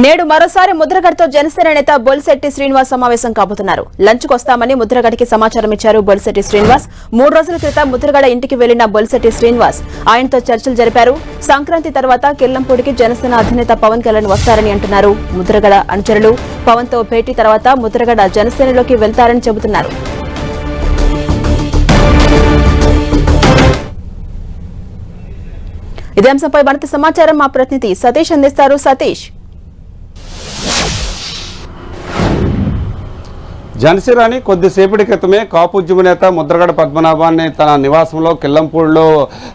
నేడు మరోసారి ముద్రగడ్తో జనసేన నేత బొలిశెట్టి శ్రీనివాస్ సమావేశం కాబోతున్నారు. లంచ్కు వస్తామని ముద్రగడకి సమాచారం ఇచ్చారు బొలిశెట్టి శ్రీనివాస్. మూడు రోజుల క్రితం ముద్రగడ ఇంటికి వెళ్ళిన బొలిశెట్టి శ్రీనివాస్ ఆయనతో చర్చలు జరిపారు. సంక్రాంతి తర్వాత కిల్లంపూడికి జనసేన అధినేత పవన్ కళ్యాణ్ వస్తారని అంటున్నారు. ముద్రగడ అనుచరులు పవన్తో భేటీ తర్వాత ముద్రగడ జనసేనలోకి వెళ్తారని చెబుతున్నారు. ఇదే అంశంపై మరింత సమాచారం మా ప్రతినిధి సతీష్ అందిస్తారు. సతీష్. జనసేనాని కొద్దిసేపటి క్రితమే కాపుద్యమ నేత ముద్రగడ పద్మనాభాన్ని తన నివాసంలో కిల్లంపూడిలో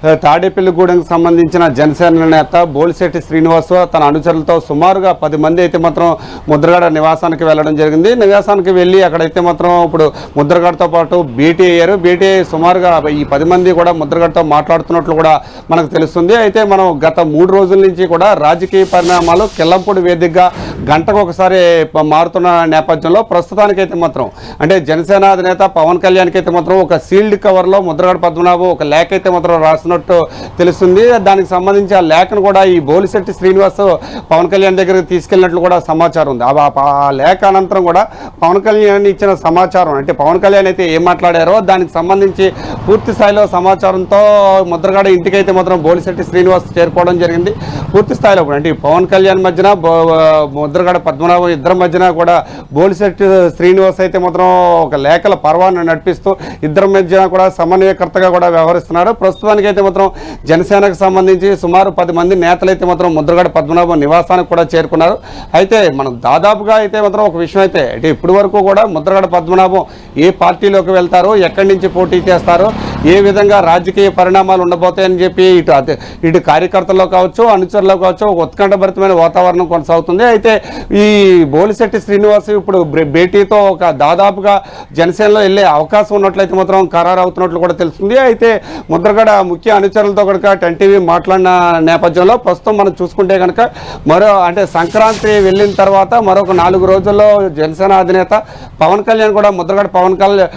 ఆ, తాడేపల్లిగూడెంకి సంబంధించిన జనసేన నేత బోలిశెట్టి శ్రీనివాస్ తన అనుచరులతో సుమారుగా పది మంది అయితే మాత్రం ముద్రగడ నివాసానికి వెళ్ళడం జరిగింది. నివాసానికి వెళ్ళి అక్కడైతే మాత్రం ఇప్పుడు ముద్రగడతో పాటు భేటీ అయ్యారు. భేటీ సుమారుగా ఈ పది మంది కూడా ముద్రగడతో మాట్లాడుతున్నట్లు కూడా మనకు తెలుస్తుంది. అయితే మనం గత మూడు రోజుల నుంచి కూడా రాజకీయ పరిణామాలు కిల్లంపూడి వేదికగా గంటకు ఒకసారి మారుతున్న నేపథ్యంలో ప్రస్తుతానికైతే మాత్రం అంటే జనసేన అధినేత పవన్ కళ్యాణ్కి అయితే మాత్రం ఒక సీల్డ్ కవర్లో ముద్రగడ పద్మనాభం ఒక లేఖ అయితే మాత్రం రాసినట్టు తెలుస్తుంది. దానికి సంబంధించి ఆ లేఖను కూడా ఈ బోలిశెట్టి శ్రీనివాస్ పవన్ కళ్యాణ్ దగ్గరికి తీసుకెళ్ళినట్లు కూడా సమాచారం ఉంది. ఆ- లేఖ అనంతరం కూడా పవన్ కళ్యాణ్ ఇచ్చిన సమాచారం అంటే పవన్ కళ్యాణ్ అయితే ఏం మాట్లాడారో దానికి సంబంధించి పూర్తి స్థాయిలో సమాచారంతో ముద్రగడ ఇంటికైతే మాత్రం బోలిశెట్టి శ్రీనివాస్ చేరుకోవడం జరిగింది. పూర్తి స్థాయిలో కూడా అంటే ఈ పవన్ కళ్యాణ్ మధ్యన ముద్రగడ పద్మనాభం ఇద్దరి మధ్యన కూడా బోలిశెట్టి శ్రీనివాస్ అయితే మాత్రం ఒక లేఖల పర్వాన్ని నడిపిస్తూ ఇద్దరి మధ్య కూడా సమన్వయకర్తగా కూడా వ్యవహరిస్తున్నారు ప్రస్తుతానికి అయితే మాత్రం జనసేనకు సంబంధించి సుమారు పది మంది నేతలు అయితే మాత్రం ముద్రగడ పద్మనాభం నివాసానికి కూడా చేరుకున్నారు. అయితే మనం దాదాపుగా అయితే మాత్రం ఒక విషయం అయితే అంటే ఇప్పటి వరకు కూడా ముద్రగడ పద్మనాభం ఏ పార్టీలోకి వెళ్తారో ఎక్కడి నుంచి పోటీ చేస్తారు ఏ విధంగా రాజకీయ పరిణామాలు ఉండబోతాయని చెప్పి ఇటు ఇటు కార్యకర్తల్లో కావచ్చు అనుచరుల్లో కావచ్చు ఒక ఉత్కంఠభరితమైన వాతావరణం కొనసాగుతుంది. అయితే ఈ బోలిశెట్టి శ్రీనివాస్ ఇప్పుడు భేటీతో ఒక దాదాపుగా జనసేనలో వెళ్ళే అవకాశం ఉన్నట్లయితే మాత్రం ఖరారు అవుతున్నట్లు కూడా తెలుస్తుంది. అయితే ముద్రగడ ముఖ్య అనుచరులతో కనుక టెన్ టీవీ మాట్లాడిన నేపథ్యంలో ప్రస్తుతం మనం చూసుకుంటే కనుక మరో అంటే సంక్రాంతి వెళ్ళిన తర్వాత మరొక నాలుగు రోజుల్లో జనసేన అధినేత పవన్ కళ్యాణ్ కూడా ముద్రగడ పవన్ కళ్యాణ్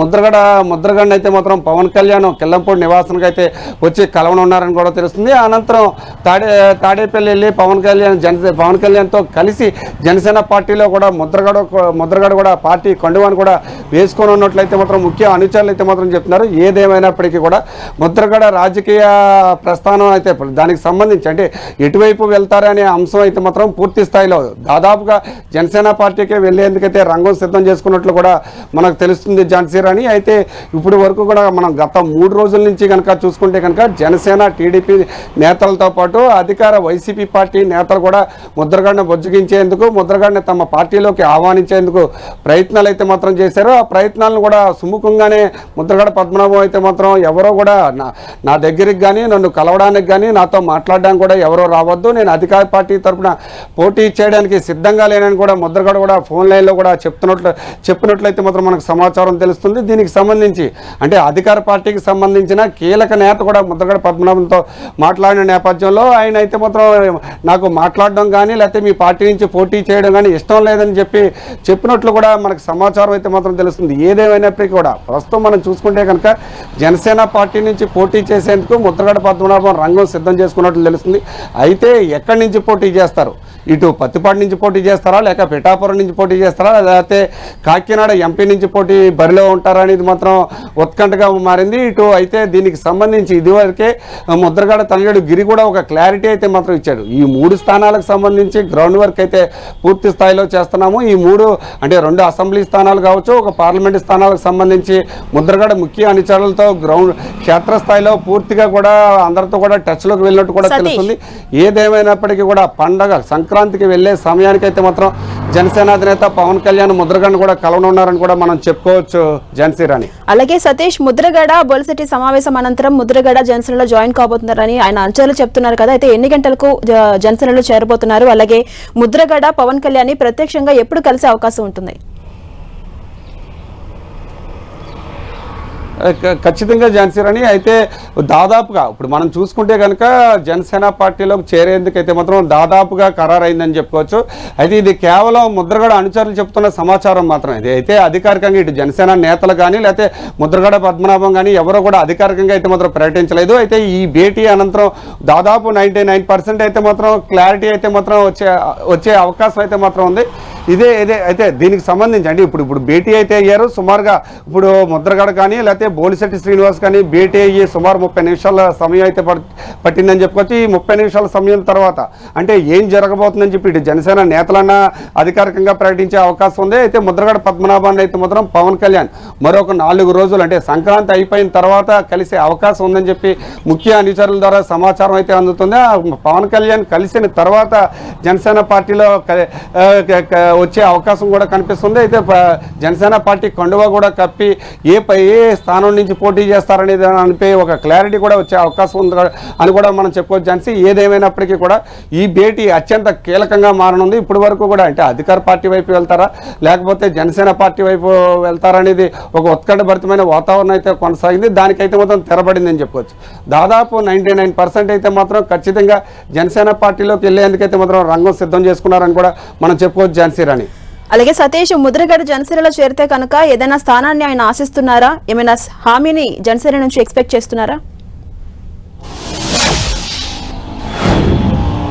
ముద్రగడ ముద్రగడ అయితే మాత్రం పవన్ కళ్యాణ్ కిల్లంపూడి నివాసానికి అయితే వచ్చి కలవనున్నారని కూడా తెలుస్తుంది. అనంతరం తాడే తాడేపల్లి వెళ్ళి పవన్ కళ్యాణ్ జనసే పవన్ కళ్యాణ్తో కలిసి జనసేన పార్టీలో కూడా ముద్రగడ ముద్రగడ కూడా పార్టీ కండువాన్ని కూడా వేసుకొని ఉన్నట్లయితే మాత్రం ముఖ్య అనుచరులు అయితే మాత్రం చెప్తున్నారు. ఏదేమైనప్పటికీ కూడా ముద్రగడ రాజకీయ ప్రస్థానం అయితే దానికి సంబంధించి అంటే ఎటువైపు వెళ్తారనే అంశం అయితే మాత్రం పూర్తి స్థాయిలో దాదాపుగా జనసేన పార్టీకే వెళ్ళేందుకైతే రంగం సిద్ధం చేసుకున్నట్లు కూడా మనకు తెలుస్తుంది ఝాన్సీ రాణి. అయితే ఇప్పుడు వరకు కూడా మనం గత మూడు రోజుల నుంచి కనుక చూసుకుంటే కనుక జనసేన టీడీపీ నేతలతో పాటు అధికార వైసీపీ పార్టీ నేతలు కూడా ముద్రగడను బొజ్జగించేందుకు ముద్రగడని తమ పార్టీలోకి ఆహ్వానించేందుకు ప్రయత్నాలు అయితే మాత్రం చేశారు. ఆ ప్రయత్నాలను కూడా సుముఖంగానే ముద్రగడ పద్మనాభం అయితే మాత్రం ఎవరో కూడా నా నా దగ్గరికి కానీ నన్ను కలవడానికి కానీ నాతో మాట్లాడడానికి కూడా ఎవరో రావద్దు. నేను అధికార పార్టీ తరపున పోటీ చేయడానికి సిద్ధంగా లేనని కూడా ముద్రగడ కూడా ఫోన్ లైన్లో కూడా చెప్తున్నట్లు చెప్పినట్లయితే మాత్రం మనకు సమాచారం తెలుస్తుంది. దీనికి సంబంధించి అంటే అధికార పార్టీకి సంబంధించిన కీలక నేత కూడా ముద్రగడ పద్మనాభంతో మాట్లాడిన నేపథ్యంలో ఆయన అయితే మాత్రం నాకు మాట్లాడడం కానీ లేకపోతే మీ పార్టీ నుంచి పోటీ చేయడం కానీ ఇష్టం లేదని చెప్పి చెప్పినట్లు కూడా మనకు సమాచారం అయితే మాత్రం తెలుస్తుంది. ఏదేమైనప్పటికీ కూడా ప్రస్తుతం మనం చూసుకుంటే కనుక జనసేన పార్టీ నుంచి పోటీ చేసేందుకు ముద్రగడ పద్మనాభం రంగం సిద్ధం చేసుకున్నట్లు తెలుస్తుంది. అయితే ఎక్కడి నుంచి పోటీ చేస్తారు? ఇటు పత్తిపాటి నుంచి పోటీ చేస్తారా లేక పిఠాపురం నుంచి పోటీ చేస్తారా లేకపోతే కాకినాడ ఎంపీ నుంచి పోటీ బరిలో ఉంటారా అనేది మాత్రం ఉత్కంఠగా మారింది. ఇటు అయితే దీనికి సంబంధించి ఇదివరకే ముద్రగడ తనయుడు గిరి కూడా ఒక క్లారిటీ అయితే మాత్రం ఇచ్చాడు. ఈ మూడు స్థానాలకు సంబంధించి గ్రౌండ్ వర్క్ అయితే పూర్తి స్థాయిలో చేస్తున్నాము. ఈ మూడు అంటే రెండు అసెంబ్లీ స్థానాలు కావచ్చు ఒక పార్లమెంట్ స్థానాలకు సంబంధించి ముద్రగడ ముఖ్య అనుచరులతో గ్రౌండ్ క్షేత్రస్థాయిలో పూర్తిగా కూడా అందరితో కూడా టచ్లోకి వెళ్ళినట్టు కూడా. తెలుస్తుంది. ఏదేమైనప్పటికీ కూడా పండగ సంక్రాంతికి వెళ్ళే సమయానికైతే మాత్రం జనసేన అధినేత పవన్ కళ్యాణ్ ముద్రగడ కూడా కలవనున్నారని కూడా మనం చెప్పుకోవచ్చు ఝాన్సీ రాణి. అలాగే సతీష్ ముద్రగడ బొలిశెట్టి సమావేశం అనంతరం ముద్రగడ జనసేనలో జాయిన్ కాబోతున్నారని ఆయన అంచనాలు చెప్తున్నారు కదా. అయితే ఎన్ని గంటలకు జనసేనలో చేరబోతున్నారు? అలాగే ముద్రగడ పవన్ కళ్యాణ్ ప్రత్యక్షంగా ఎప్పుడు కలిసే అవకాశం ఉంటుంది? ఖచ్చితంగా జనసేనని అయితే దాదాపుగా ఇప్పుడు మనం చూసుకుంటే కనుక జనసేన పార్టీలోకి చేరేందుకైతే మాత్రం దాదాపుగా ఖరారైందని చెప్పుకోవచ్చు. అయితే ఇది కేవలం ముద్రగడ అనుచరులు చెప్తున్న సమాచారం మాత్రం ఇది. అయితే అధికారికంగా ఇటు జనసేన నేతలు కానీ లేకపోతే ముద్రగడ పద్మనాభం కానీ ఎవరో కూడా అధికారికంగా అయితే మాత్రం ప్రకటించలేదు. అయితే ఈ భేటీ అనంతరం దాదాపు నైంటీ అయితే మాత్రం క్లారిటీ అయితే మాత్రం వచ్చే వచ్చే అవకాశం అయితే మాత్రం ఉంది. ఇదే ఇదే అయితే దీనికి సంబంధించి అంటే ఇప్పుడు ఇప్పుడు భేటీ అయితే అయ్యారు సుమారుగా ఇప్పుడు ముద్రగడ కానీ లేకపోతే బోలిశెట్టి శ్రీనివాస్ కానీ భేటీ అయ్యి సుమారు ముప్పై నిమిషాల సమయం అయితే పట్టిందని చెప్పుకోవచ్చు. ఈ ముప్పై నిమిషాల సమయం తర్వాత అంటే ఏం జరగబోతుందని చెప్పి ఇటు జనసేన నేతలన్నా అధికారికంగా ప్రకటించే అవకాశం ఉంది. అయితే ముద్రగడ పద్మనాభాన్ని అయితే మాత్రం పవన్ కళ్యాణ్ మరొక నాలుగు రోజులు అంటే సంక్రాంతి అయిపోయిన తర్వాత కలిసే అవకాశం ఉందని చెప్పి ముఖ్య అనుచరుల ద్వారా సమాచారం అయితే అందుతుంది. పవన్ కళ్యాణ్ కలిసిన తర్వాత జనసేన పార్టీలో వచ్చే అవకాశం కూడా కనిపిస్తుంది. అయితే జనసేన పార్టీ కండువా కూడా కప్పి ఏ పై ఏ స్థానం నుంచి పోటీ చేస్తారనేది అనిపే ఒక క్లారిటీ కూడా వచ్చే అవకాశం ఉంది అని కూడా మనం చెప్పుకోవచ్చు. జనసి ఏదేమైనప్పటికీ కూడా ఈ భేటీ అత్యంత కీలకంగా మారనుంది. ఇప్పటి వరకు కూడా అంటే అధికార పార్టీ వైపు వెళ్తారా లేకపోతే జనసేన పార్టీ వైపు వెళ్తారా అనేది ఒక ఉత్కంఠభరితమైన వాతావరణం అయితే కొనసాగింది. దానికైతే మాత్రం అని చెప్పుకోవచ్చు దాదాపు నైంటీ నైన్ పర్సెంట్ అయితే మాత్రం ఖచ్చితంగా జనసేన పార్టీలోకి వెళ్ళేందుకైతే మాత్రం రంగం సిద్ధం చేసుకున్నారని కూడా మనం చెప్పుకోవచ్చు ఝాన్సీ రాణి అలాగే సతీష్ ముద్రగడ జనసేనలో చేరితే కనుక ఏదైనా స్థానాన్ని ఆయన ఆశిస్తున్నారా? ఏమైనా హామీని జనసేన నుంచి ఎక్స్పెక్ట్ చేస్తున్నారా?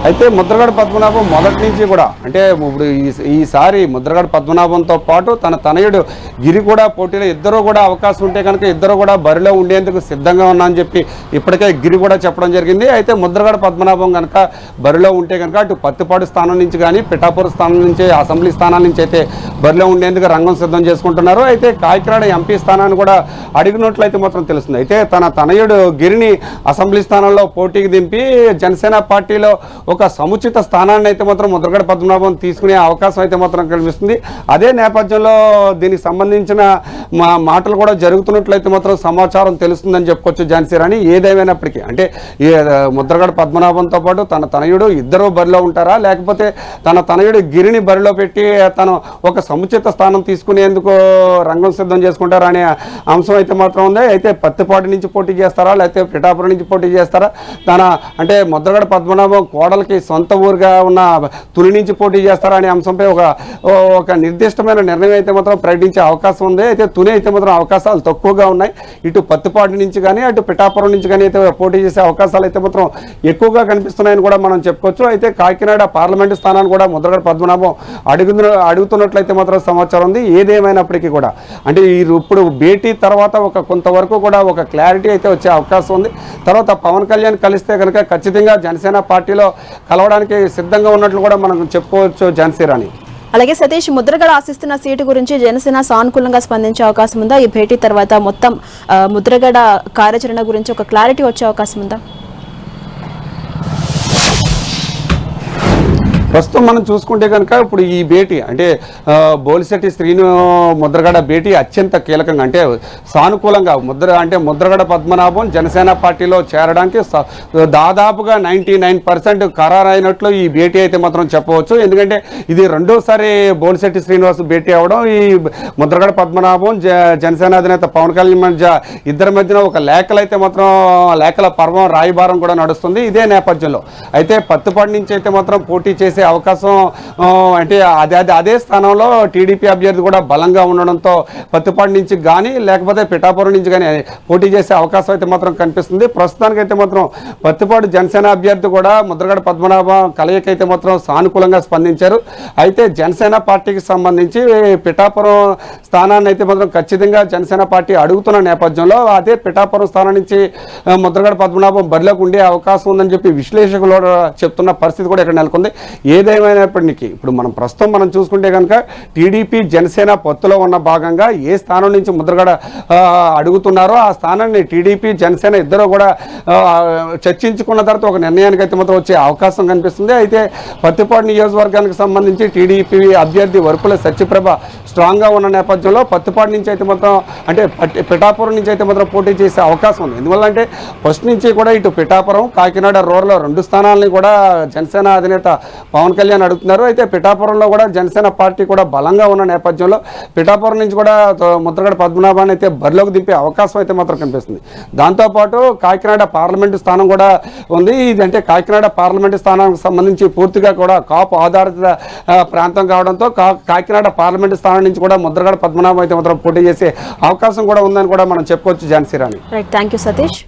అయితే ముద్రగడ పద్మనాభం మొదటి నుంచి కూడా అంటే ఇప్పుడు ఈ- ఈసారి ముద్రగడ పద్మనాభంతో పాటు తన తనయుడు గిరి కూడా పోటీలో ఇద్దరు కూడా అవకాశం ఉంటే కనుక ఇద్దరు కూడా బరిలో ఉండేందుకు సిద్ధంగా ఉన్నా అని చెప్పి ఇప్పటికే గిరి కూడా చెప్పడం జరిగింది. అయితే ముద్రగడ పద్మనాభం కనుక బరిలో ఉంటే కనుక అటు పత్తిపాడు స్థానం నుంచి కానీ పిఠాపురం స్థానం నుంచి అసెంబ్లీ స్థానాల నుంచి అయితే బరిలో ఉండేందుకు రంగం సిద్ధం చేసుకుంటున్నారు. అయితే కాకినాడ ఎంపీ స్థానాన్ని కూడా అడిగినట్లయితే మాత్రం తెలుస్తుంది. అయితే తన తనయుడు గిరిని అసెంబ్లీ స్థానంలో పోటీకి దింపి జనసేన పార్టీలో ఒక ఒక సముచిత స్థానాన్ని అయితే మాత్రం ముద్రగడ పద్మనాభం తీసుకునే అవకాశం అయితే మాత్రం కనిపిస్తుంది అదే నేపథ్యంలో దీనికి సంబంధించిన మా మాటలు కూడా జరుగుతున్నట్లయితే మాత్రం సమాచారం తెలుస్తుందని చెప్పుకోవచ్చు ఝాన్సీ రాణి. ఏదేమైనప్పటికీ అంటే ఈ ముద్రగడ పద్మనాభంతో పాటు తన తనయుడు ఇద్దరు బరిలో ఉంటారా? లేకపోతే తన తనయుడు గిరిని బరిలో పెట్టి తను ఒక సముచిత స్థానం తీసుకునేందుకు రంగం సిద్ధం చేసుకుంటారా అనే అంశం అయితే మాత్రం ఉంది. అయితే పత్తిపాటి నుంచి పోటీ చేస్తారా? లేకపోతే పిఠాపురం నుంచి పోటీ చేస్తారా? తన అంటే ముద్రగడ పద్మనాభం వాళ్ళకి సొంత ఊరుగా ఉన్న తుని నుంచి పోటీ చేస్తారా అనే అంశంపై ఒక ఒక నిర్దిష్టమైన నిర్ణయం అయితే మాత్రం ప్రకటించే అవకాశం ఉంది. అయితే తుని అయితే మాత్రం అవకాశాలు తక్కువగా ఉన్నాయి. ఇటు పత్తిపాటి నుంచి కానీ అటు పిఠాపురం నుంచి కానీ అయితే పోటీ చేసే అవకాశాలు అయితే మాత్రం ఎక్కువగా కనిపిస్తున్నాయని కూడా మనం చెప్పుకోవచ్చు. అయితే కాకినాడ పార్లమెంటు స్థానాన్ని కూడా ముద్రగడ పద్మనాభం అడుగుతున్న అడుగుతున్నట్లయితే మాత్రం సమాచారం ఉంది. ఏదేమైనప్పటికీ కూడా. అంటే ఈ ఇప్పుడు భేటీ తర్వాత ఒక కొంతవరకు కూడా ఒక క్లారిటీ అయితే వచ్చే అవకాశం ఉంది. తర్వాత పవన్ కళ్యాణ్ కలిస్తే కనుక ఖచ్చితంగా జనసేన పార్టీలో కలవడానికి సిద్ధంగా ఉన్నట్లు కూడా మనం చెప్పుకోవచ్చు ఝాన్సీ రాణి. అలాగే సతీష్ ముద్రగడ ఆశిస్తున్న సీటు గురించి జనసేన సానుకూలంగా స్పందించే అవకాశం ఉందా? ఈ భేటీ తర్వాత మొత్తం ఆ, ముద్రగడ కార్యాచరణ గురించి ఒక క్లారిటీ వచ్చే అవకాశం ఉందా? ప్రస్తుతం మనం చూసుకుంటే కనుక ఇప్పుడు ఈ భేటీ అంటే బోలిశెట్టి శ్రీను ముద్రగడ భేటీ అత్యంత కీలకంగా అంటే సానుకూలంగా ముద్ర అంటే ముద్రగడ పద్మనాభం జనసేన పార్టీలో చేరడానికి దాదాపుగా నైంటీ నైన్ పర్సెంట్ ఖరారైనట్లు ఈ భేటీ అయితే మాత్రం చెప్పవచ్చు. ఎందుకంటే ఇది రెండోసారి బోలిశెట్టి శ్రీనివాస్ భేటీ అవ్వడం ఈ ముద్రగడ పద్మనాభం జనసేన అధినేత పవన్ కళ్యాణ్ మధ్య ఇద్దరి మధ్యన ఒక లేఖలు అయితే మాత్రం లేఖల పర్వం రాయిభారం కూడా నడుస్తుంది ఇదే నేపథ్యంలో. అయితే పత్తుపాటి నుంచి అయితే మాత్రం పోటీ చేసే అవకాశం అంటే అదే అదే అదే స్థానంలో టీడీపీ అభ్యర్థి కూడా బలంగా ఉండడంతో పత్తిపాటి నుంచి కానీ లేకపోతే పిఠాపురం నుంచి కానీ పోటీ చేసే అవకాశం అయితే మాత్రం కనిపిస్తుంది. ప్రస్తుతానికి అయితే మాత్రం పత్తిపాటి జనసేన అభ్యర్థి కూడా ముద్రగడ పద్మనాభం కలయిక అయితే మాత్రం సానుకూలంగా స్పందించారు. అయితే జనసేన పార్టీకి సంబంధించి పిఠాపురం స్థానాన్ని అయితే మాత్రం ఖచ్చితంగా జనసేన పార్టీ అడుగుతున్న నేపథ్యంలో అదే పిఠాపురం స్థానం నుంచి ముద్రగడ పద్మనాభం బరిలోకి ఉండే అవకాశం ఉందని చెప్పి విశ్లేషకులు చెప్తున్న పరిస్థితి కూడా ఇక్కడ నెలకొంది. ఏదేమైనప్పటికీ ఇప్పుడు మనం ప్రస్తుతం మనం చూసుకుంటే కనుక టీడీపీ జనసేన పొత్తులో ఉన్న భాగంగా ఏ స్థానం నుంచి ముద్రగడ అడుగుతున్నారో ఆ స్థానాన్ని టీడీపీ జనసేన ఇద్దరు కూడా చర్చించుకున్న తర్వాత ఒక నిర్ణయానికి అయితే మాత్రం వచ్చే అవకాశం కనిపిస్తుంది. అయితే పత్తిపాడు నియోజకవర్గానికి సంబంధించి టీడీపీ అభ్యర్థి వరపుల సత్యప్రభ స్ట్రాంగ్గా ఉన్న నేపథ్యంలో పత్తిపాడు నుంచి అయితే మాత్రం అంటే పట్టి పిఠాపురం నుంచి అయితే మాత్రం పోటీ చేసే అవకాశం ఉంది. ఎందువల్ల అంటే ఫస్ట్ నుంచి కూడా ఇటు పిఠాపురం కాకినాడ రూరల్ రెండు స్థానాలని కూడా జనసేన అధినేత పవన్ కళ్యాణ్ అడుగుతున్నారు. అయితే పిఠాపురంలో కూడా జనసేన పార్టీ కూడా బలంగా ఉన్న నేపథ్యంలో పిఠాపురం నుంచి కూడా ముద్రగడ పద్మనాభాన్ని అయితే బరిలోకి దింపే అవకాశం అయితే మాత్రం కనిపిస్తుంది. దాంతోపాటు కాకినాడ పార్లమెంటు స్థానం కూడా ఉంది. ఇది అంటే కాకినాడ పార్లమెంటు స్థానానికి సంబంధించి పూర్తిగా కూడా కాపు ఆధారిత ప్రాంతం కావడంతో కా- కాకినాడ పార్లమెంటు స్థానం నుంచి కూడా ముద్రగడ పద్మనాభం అయితే మాత్రం పోటీ చేసే అవకాశం కూడా ఉందని కూడా మనం చెప్పుకోవచ్చు Jhansi Rani. Right thank you Satish